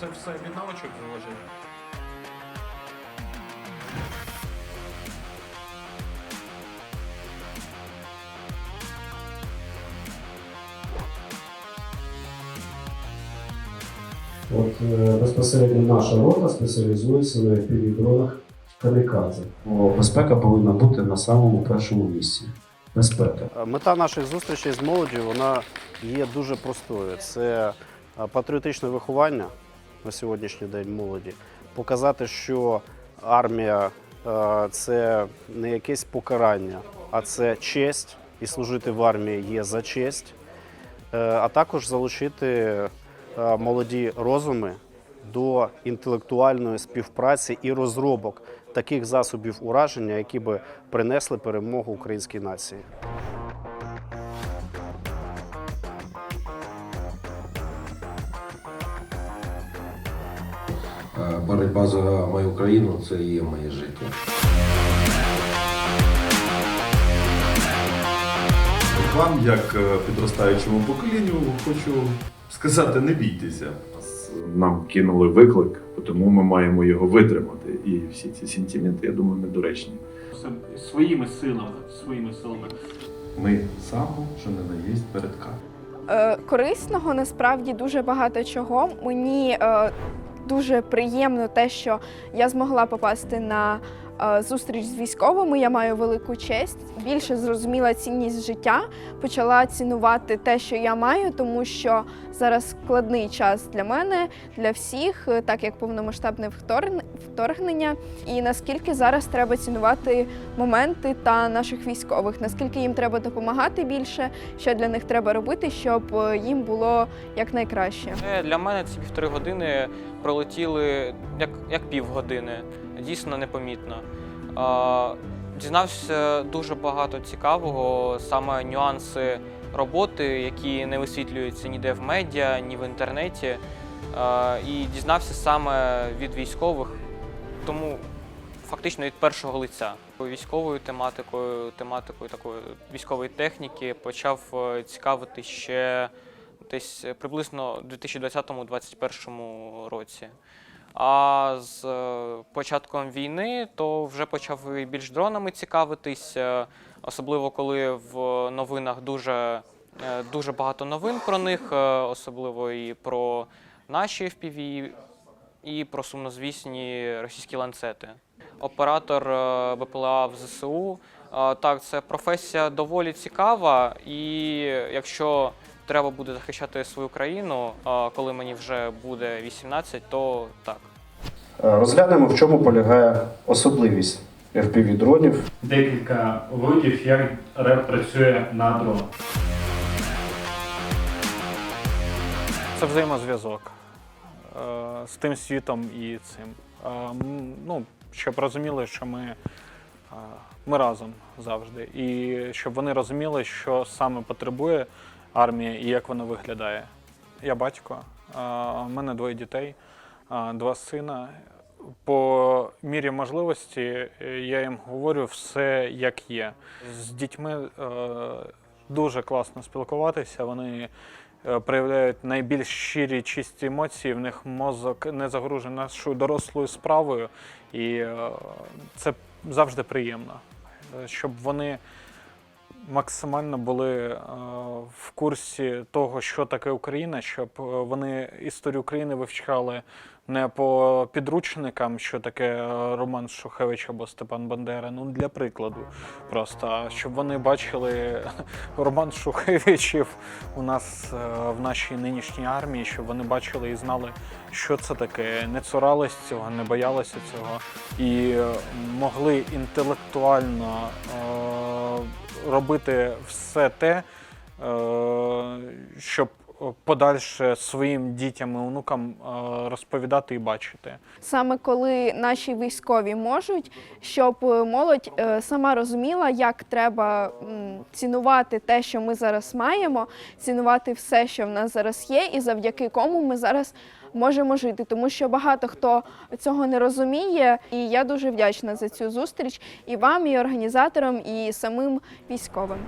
це все від навичок залежить. От е, безпосередньо наша рота спеціалізується на FPV-дронах камікадзе. Безпека повинна бути на самому першому місці. Безпека. Е, Мета наших зустрічей з молоддю вона є дуже простою. Це е, патріотичне виховання на сьогоднішній день молоді. Показати, що армія е, це не якесь покарання, а це честь, і служити в армії є за честь. Е, А також залучити е, молоді розуми до інтелектуальної співпраці і розробок таких засобів ураження, які би принесли перемогу українській нації. Боротьба за мою країну це і є моє життя. Вам, як е, підростаючому поколінню, хочу сказати, не бійтеся. Нам кинули виклик, тому ми маємо його витримати. І всі ці сентименти, я думаю, недоречні. Своїми силами, своїми силами. Ми самого, що не наїсть перед. Е, корисного насправді дуже багато чого. Мені е, дуже приємно те, що я змогла попасти на зустріч з військовими. Я маю велику честь. Більше зрозуміла цінність життя, почала цінувати те, що я маю, тому що зараз складний час для мене, для всіх, е, так як повномасштабне вторгн- вторгнення. І наскільки зараз треба цінувати моменти та наших військових, наскільки їм треба допомагати більше, що для них треба робити, щоб е, їм було якнайкраще. Е, Для мене ці півтори години пролетіли як, як півгодини, дійсно непомітно. Дізнався дуже багато цікавого, саме нюанси роботи, які не висвітлюються ніде в медіа, ні в інтернеті. І дізнався саме від військових, тому фактично від першого лиця. Військовою тематикою, тематикою такої військової техніки почав е, цікавити ще десь приблизно у 2020-2021 році. А з е, початком війни то вже почав більш дронами цікавитись, е, особливо коли в новинах дуже, е, дуже багато новин про них, особливо і про наші FPV, і про сумнозвісні російські ланцети. Оператор БПЛА в ЗСУ. Так, це професія доволі цікава, і якщо треба буде захищати свою країну, е, коли мені вже буде 18, то так. Е, Розглянемо, в чому полягає особливість FPV-дронів. Декілька видів, як РЕП працює на дронах. Це взаємозв'язок е, з тим світом і цим. Е, м, ну, щоб розуміли, що ми, е, ми разом завжди. І щоб вони розуміли, що саме потребує армія і як вона виглядає. Я батько, у мене двоє дітей, два сина. По мірі можливості е, я їм говорю все як є. З дітьми е, дуже класно спілкуватися. Вони е, проявляють найбільш щирі чисті емоції. В них мозок не загружений нашою дорослою справою, і це завжди приємно, щоб вони максимально були е, в курсі того, що таке Україна, щоб е, вони історію України вивчали не по підручникам, що таке е, Роман Шухевич або Степан Бандера. Ну для прикладу, просто щоб вони бачили Роман Шухевичів у нас в нашій нинішній армії, щоб вони бачили і знали, що це таке, не цурались цього, не боялися цього і могли інтелектуально робити все те, е, щоб подальше своїм дітям і онукам е, розповідати і бачити. Саме коли наші військові можуть, щоб е, молодь е, сама розуміла, як треба цінувати те, що ми зараз маємо, цінувати все, що в нас зараз є, і завдяки кому ми зараз можемо жити. Тому що багато хто цього не розуміє, і я дуже вдячна за цю зустріч і вам, і організаторам, і самим військовим.